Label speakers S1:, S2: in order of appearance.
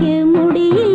S1: முடியும்